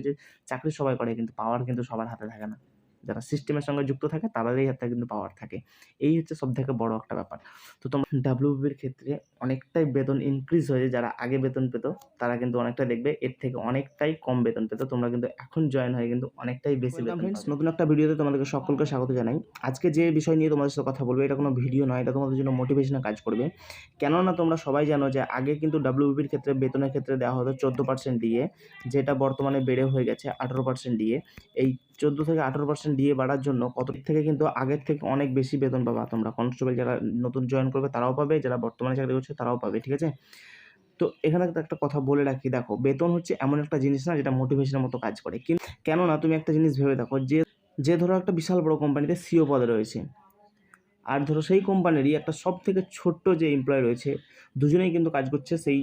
যে চাকরি সবাই করে কিন্তু পাওয়ার কিন্তু সবার হাতে থাকে না। যারা সিস্টেমের সঙ্গে যুক্ত থাকে তাদেরই হাতে কিন্তু পাওয়ার থাকে। এই হচ্ছে সব থেকে বড় একটা ব্যাপার। তো তোমার ডাব্লিউবির ক্ষেত্রে অনেকটাই বেতন ইনক্রিজ হয়েছে যারা আগে বেতন পেতো তারা কিন্তু অনেকটা দেখবে এর থেকে অনেকটাই কম বেতন পেতো। তোমরা কিন্তু এখন জয়েন হয়ে কিন্তু অনেকটাই বেশি বেতন ফ্রেন্ডস নতুন একটা ভিডিওতে তোমাদেরকে সকলকে স্বাগত জানাই। আজকে যে বিষয় নিয়ে তোমাদের সাথে কথা বলব এটা কোনো ভিডিও নয় এটা তোমাদের জন্য মোটিভেশনাল কাজ করবে। কেননা তোমরা সবাই জানো যে আগে কিন্তু ডাব্লিউবির ক্ষেত্রে বেতনের ক্ষেত্রে দেওয়া হতো চোদ্দ পার্সেন্ট দিয়ে যেটা বর্তমানে বেড়ে হয়ে গেছে আঠেরো পার্সেন্ট দিয়ে। এই চোদ্দ থেকে আঠেরো পার্সেন্ট দিয়ে বাড়ার জন্য কত থেকে কিন্তু আগের থেকে অনেক বেশি বেতন পাবা তোমরা। কনস্টেবল যারা নতুন জয়েন করবে তারাও পাবে, যারা বর্তমানে চাকরি করছে তারাও পাবে, ঠিক আছে? তো এখানে একটা কথা বলে রাখি, দেখো, বেতন হচ্ছে এমন একটা জিনিস না যেটা মোটিভেশনের মতো কাজ করে। কিন্তু কেননা তুমি একটা জিনিস ভেবে দেখো, যে যে ধরো একটা বিশাল বড় কোম্পানিতে সিও পদে রয়েছে, আর ধরো সেই কোম্পানিরই একটা সব থেকে ছোট্ট যে এমপ্লয় রয়েছে, দুজনেই কিন্তু কাজ করছে সেই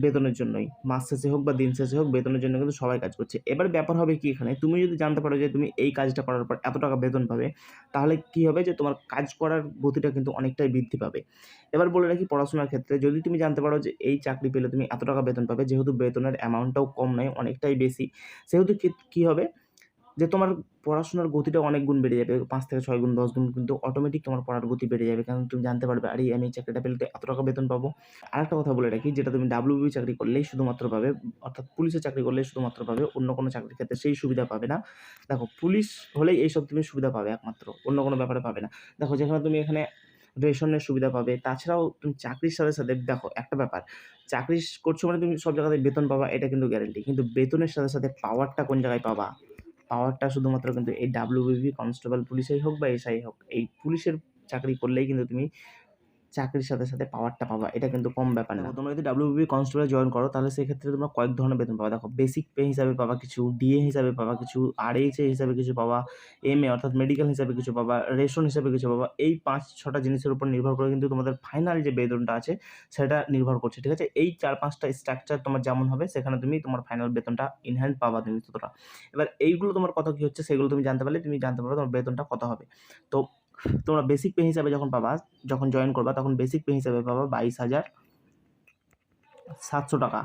বেতনের জন্যই। মাস শেষে হোক বা দিন শেষে হোক, বেতনের জন্য কিন্তু সবাই কাজ করছে। এবার ব্যাপার হবে কি এখানে? তুমি যদি জানতে পারো যে তুমি এই কাজটা করার পর এত টাকা বেতন পাবে, তাহলে কি হবে যে তোমার কাজ করার গতিটা কিন্তু অনেকটাই বৃদ্ধি পাবে। এবার বলে রাখি পড়াশোনার ক্ষেত্রে, যদি তুমি জানতে পারো যে এই চাকরি পেলে তুমি এত টাকা বেতন পাবে, যেহেতু বেতনের অ্যামাউন্টটাও কম নয়, অনেকটাই বেশি, সেহেতু কি- হবে? যে তোমার পড়াশোনার গতিটা অনেক গুণ বেড়ে যাবে, পাঁচ থেকে ছয় গুণ, দশ গুণ কিন্তু অটোমেটিক তোমার পড়ার গতি বেড়ে যাবে। কারণ তুমি জানতে পারবে, আরে আমি এই চাকরিটা পেলে তো এত টাকা বেতন পাবো। আরেকটা কথা বলে রাখি, যেটা তুমি ডাব্লিউবি চাকরি করলেই শুধুমাত্র পাবে, অর্থাৎ পুলিশের চাকরি করলেই শুধুমাত্র পাবে, অন্য কোনো চাকরির ক্ষেত্রে সেই সুবিধা পাবে না। দেখো, পুলিশ হলেই এইসব তুমি সুবিধা পাবে একমাত্র, অন্য কোনো ব্যাপারে পাবে না। দেখো, যেখানে তুমি এখানে রেশনের সুবিধা পাবে, তাছাড়াও তুমি চাকরির সাথে সাথে, দেখো, একটা ব্যাপার, চাকরি করছ মানে তুমি সব জায়গাতে বেতন পাবা, এটা কিন্তু গ্যারেন্টি কিন্তু বেতনের সাথে সাথে পাওয়ারটা কোন জায়গায় পাবা? পাওয়ারটা শুধুমাত্র কিন্তু এই ডাব্লিউবিবি কনস্টেবল পুলিশেই হোক বা এসআই হোক, এই পুলিশের চাকরি করলেই কিন্তু তুমি চাকরির সাথে সাথে পাওয়ারটা পাবা। এটা কিন্তু কম ব্যাপার না। তোমরা যদি ডাব্লিউবিপি কনস্টেবল জয়েন করো তাহলে সেক্ষেত্রে তোমরা কয়েক ধরনের বেতন পাবা। দেখো বেসিক পে হিসাবে পাবা কিছু ডিএ হিসাবে পাবা কিছু আরএইচএ হিসাবে কিছু পাবা এম এ অর্থাৎ মেডিকেল হিসাবে কিছু পাবা রেশন হিসাবে কিছু পাবা। এই পাঁচ ছটা জিনিসের উপর নির্ভর করে কিন্তু তোমাদের ফাইনাল যে বেতনটা আছে সেটা নির্ভর করছে ঠিক আছে? এই চার পাঁচটা স্ট্রাকচার তোমার যেমন হবে সেখানে তুমি তোমার ফাইনাল বেতনটা ইনহ্যান্ড পাবা তুমি ততটা। এবার এইগুলো তোমার কত কী হচ্ছে সেগুলো তুমি জানতে পারলে তুমি জানতে পারবে তোমার বেতনটা কত হবে। তো তোমরা বেসিক পে হিসাবে যখন পাবা, যখন জয়েন করবা, তখন বেসিক পে হিসাবে পাবা বাইশ হাজার সাতশো টাকা।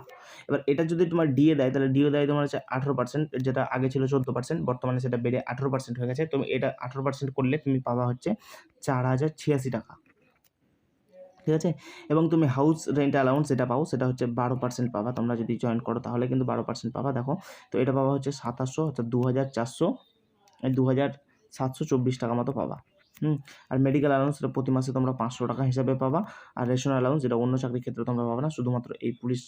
এবার এটা যদি তোমার ডিএ দেয়, তাহলে ডিএ দেয় তোমার হচ্ছে আঠেরো পার্সেন্ট যেটা আগে ছিল চোদ্দ পার্সেন্ট বর্তমানে সেটা বেড়ে আঠেরো পার্সেন্ট হয়ে গেছে। তুমি এটা আঠেরো পার্সেন্ট করলে তুমি পাবা হচ্ছে চার হাজার ছিয়াশি টাকা। ঠিক আছে? এবং তুমি হাউস রেন্ট অ্যালাউন্স যেটা পাও, সেটা হচ্ছে বারো পার্সেন্ট পাবা। তোমরা যদি জয়েন করো, তাহলে কিন্তু বারো পার্সেন্ট পাবা। দেখো, তো এটা পাবা হচ্ছে সাতাশশো, অর্থাৎ দু হাজার চারশো দু হাজার সাতশো চব্বিশ টাকা মতো পাবা। হুম, আর মেডিকেল অ্যালাউন্স সেটা প্রতি মাসে তোমরা পাঁচশো টাকা হিসাবে পাবা, আর রেশন অ্যালাউন্স যেটা অন্য চাকরির ক্ষেত্রে তোমরা পাবে না, শুধুমাত্র এই পুলিশ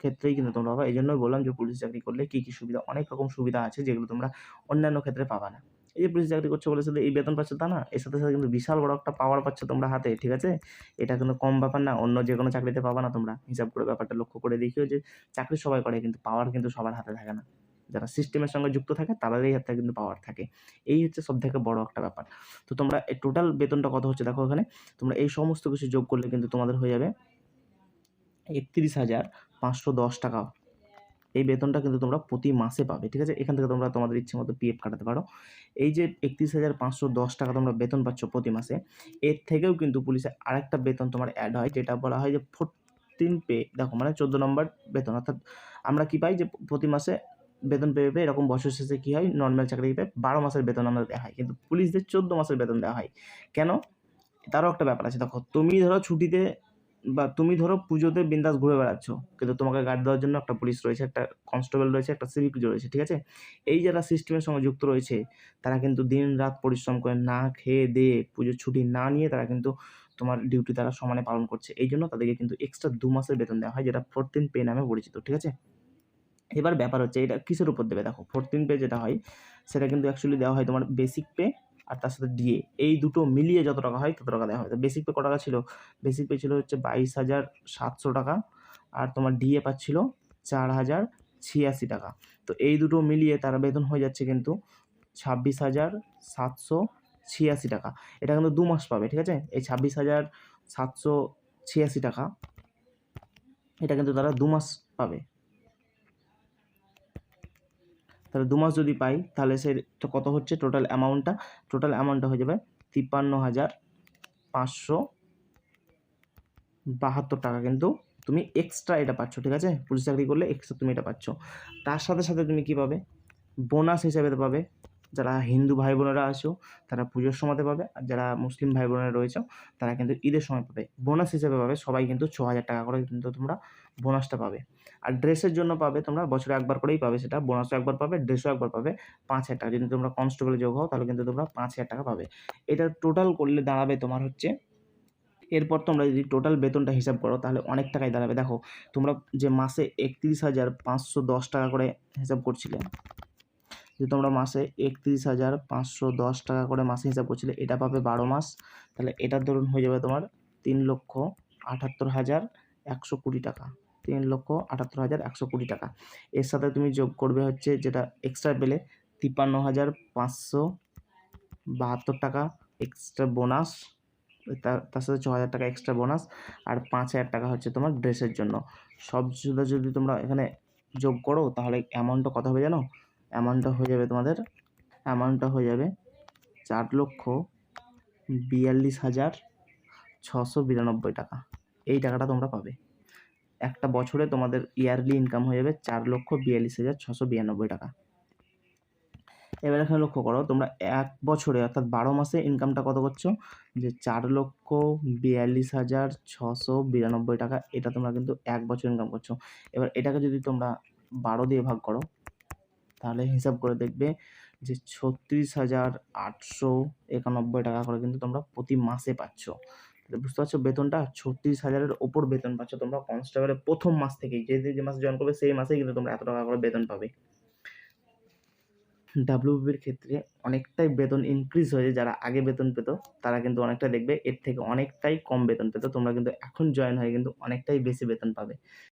ক্ষেত্রেই কিন্তু তোমরা পাবা। এই জন্যই বললাম যে পুলিশ চাকরি করলে কী কী সুবিধা, অনেক রকম সুবিধা আছে যেগুলো তোমরা অন্যান্য ক্ষেত্রে পাবা না। এই যে পুলিশ চাকরি করছ বলে শুধু এই বেতন পাচ্ছ তা না, এর সাথে সাথে কিন্তু বিশাল বড় একটা পাওয়ার পাচ্ছ তোমরা হাতে, ঠিক আছে? এটা কিন্তু কম ব্যাপার না, অন্য যে কোনো চাকরিতে পাবা না তোমরা। হিসাব করে ব্যাপারটা লক্ষ্য করে দেখিও যে চাকরি সবাই করে, কিন্তু পাওয়ার কিন্তু সবার হাতে থাকে না। যারা সিস্টেমের সঙ্গে যুক্ত থাকে, তাদেরই হাতে কিন্তু পাওয়ার থাকে। এই হচ্ছে সব থেকে বড় একটা ব্যাপার। তো তোমরা টোটাল বেতনটা কত হচ্ছে দেখো এখানে তোমরা এই সমস্ত কিছু যোগ করলে কিন্তু তোমাদের হয়ে যাবে একত্রিশ হাজার পাঁচশো দশ টাকা। এই বেতনটা কিন্তু তোমরা প্রতি মাসে পাবে, ঠিক আছে? এখান থেকে তোমরা তোমাদের ইচ্ছে মতো পিএফ কাটাতে পারো। এই যে একত্রিশ হাজার পাঁচশো দশ টাকা তোমরা বেতন পাচ্ছ প্রতি মাসে, এর থেকেও কিন্তু পুলিশের আরেকটা বেতন তোমার অ্যাড হয়, যেটা বলা হয় যে ফোরটিন পে দেখো মানে চোদ্দ নম্বর বেতন। অর্থাৎ আমরা কি পাই যে প্রতি মাসে বেতন পেয়ে পেয়ে এরকম বছর শেষে কী হয়? নর্মাল চাকরিতে বারো মাসের বেতন আমরা দেওয়া হয় কিন্তু পুলিশদের চোদ্দ মাসের বেতন দেওয়া হয়। কেন? তারও একটা ব্যাপার আছে। দেখো, তুমি ধরো ছুটিতে বা তুমি ধরো পুজোতে বিন্দাস ঘুরে বেড়াচ্ছ। কিন্তু তোমাকে গার্ড দেওয়ার জন্য একটা পুলিশ রয়েছে, একটা কনস্টেবল রয়েছে, একটা সিভিক রয়েছে, ঠিক আছে? এই যারা সিস্টেমের সঙ্গে যুক্ত রয়েছে, তারা কিন্তু দিন রাত পরিশ্রম করে না খেয়ে দিয়ে পুজোর ছুটি না নিয়ে তারা কিন্তু তোমার ডিউটি তারা সমানে পালন করছে। এই জন্য তাদেরকে কিন্তু এক্সট্রা দু মাসের বেতন দেওয়া হয়, যেটা ফোরটিন পে নামে পরিচিত, ঠিক আছে? এবার ব্যাপার হচ্ছে, এটা কিসের উপর দেবে? দেখো ফোরটিন পে যেটা হয়, সেটা কিন্তু অ্যাকচুয়ালি দেওয়া হয় তোমার বেসিক পে আর তার সাথে ডিএ এই দুটো মিলিয়ে যত টাকা হয়, তত টাকা দেওয়া হয়। তো বেসিক পে কত টাকা ছিল? বেসিক পে ছিল হচ্ছে বাইশ হাজার সাতশো টাকা আর তোমার ডিএ পাচ্ছিল চার হাজার ছিয়াশি টাকা। তো এই দুটো মিলিয়ে তার বেতন হয়ে যাচ্ছে কিন্তু ছাব্বিশ হাজার সাতশো ছিয়াশি টাকা। এটা কিন্তু দু মাস পাবে, ঠিক আছে? এই ছাব্বিশ হাজার সাতশো ছিয়াশি টাকা, এটা কিন্তু তারা দু মাস পাবে। তাহলে দু মাস যদি পাই, তাহলে সে তো কত হচ্ছে? টোটাল অ্যামাউন্টটা টোটাল অ্যামাউন্টটা হয়ে যাবে তিপ্পান্ন হাজার পাঁচশো বাহাত্তর টাকা। কিন্তু তুমি এক্সট্রা এটা পাচ্ছ, ঠিক আছে? পুলিশ চাকরি করলে এক্সট্রা তুমি এটা পাচ্ছ। তার সাথে সাথে তুমি কী পাবে? বোনাস হিসাবে পাবে। যারা হিন্দু ভাই বোনেরা আছো, তারা পুজোর সময়তে পাবে। আর যারা মুসলিম ভাই বোনেরা রয়েছে, তারা কিন্তু ঈদের সময় পাবে। বোনাস হিসেবে পাবে সবাই কিন্তু ছ হাজার টাকা করে। কিন্তু তোমরা বোনাসটা পাবে। আর ড্রেসের জন্য পাবে তোমরা, বছরে একবার করেই পাবে সেটা, বোনাসও একবার পাবে, ড্রেসও একবার পাবে পাঁচ হাজার টাকা। যদি তোমরা কনস্টেবলে যোগ হও, তাহলে কিন্তু তোমরা পাঁচ হাজার টাকা পাবে। এটা টোটাল করলে দাঁড়াবে তোমার হচ্ছে, এরপর তোমরা যদি টোটাল বেতনটা হিসাব করো, তাহলে অনেক টাকাই দাঁড়াবে। দেখো, তোমরা যে মাসে একত্রিশ হাজার পাঁচশো দশ টাকা করে হিসাব করছিলে, যে তোমরা মাসে একত্রিশ হাজার পাঁচশো দশ টাকা করে মাসে হিসাব করছিলে, এটা পাবে বারো মাস। তাহলে এটার ধরুন হয়ে যাবে তোমার তিন লক্ষ আটাত্তর হাজার একশো কুড়ি টাকা। তিন লক্ষ আটাত্তর হাজার একশো কুড়ি টাকা। এর সাথে তুমি যোগ করবে হচ্ছে যেটা এক্সট্রা পেলে তিপ্পান্ন হাজার পাঁচশো বাহাত্তর টাকা এক্সট্রা বোনাস তার সাথে ছ হাজার টাকা এক্সট্রা বোনাস আর পাঁচ হাজার টাকা হচ্ছে তোমার ড্রেসের জন্য। সব সুবিধা যদি তোমরা এখানে যোগ করো তাহলে অ্যামাউন্টটা কত হবে জানো? অ্যামাউন্টটা হয়ে যাবে তোমাদের অ্যামাউন্টটা হয়ে যাবে চার লক্ষ বিয়াল্লিশ হাজার ছশো বিরানব্বই টাকা। এই টাকাটা তোমরা পাবে। একটা বছরে তোমাদের ইয়ারলি ইনকাম হয়ে যাবে চার লক্ষ বিয়াল্লিশ হাজার ছশো বিরানব্বই টাকা। এবার এখানে লক্ষ্য করো, তোমরা এক বছরে অর্থাৎ বারো মাসে ইনকামটা কত করছ? যে চার লক্ষ বিয়াল্লিশ হাজার ছশো বিরানব্বই টাকা, এটা তোমরা কিন্তু এক বছর ইনকাম করছ। এবার এটাকে যদি তোমরা বারো দিয়ে ভাগ করো, তাহলে হিসাব করে দেখবে যে ছত্রিশ হাজার আটশো একানব্বই টাকা করে কিন্তু তোমরা প্রতি মাসে পাচ্ছ। বুঝতে পারছ? বেতনটা ছত্রিশ হাজারের ওপর বেতন পাচ্ছ তোমরা কনস্টেবলের প্রথম মাস থেকেই। যে যে মাসে জয়েন করবে সেই মাসেই কিন্তু তোমরা এত টাকা করে বেতন পাবে। ডাব্লিউবির ক্ষেত্রে অনেকটাই বেতন ইনক্রিজ হয়েছে। যারা আগে বেতন পেত, তারা কিন্তু অনেকটা দেখবে, এর থেকে অনেকটাই কম বেতন পেত। তোমরা কিন্তু এখন জয়েন হয়ে কিন্তু অনেকটাই বেশি বেতন পাবে।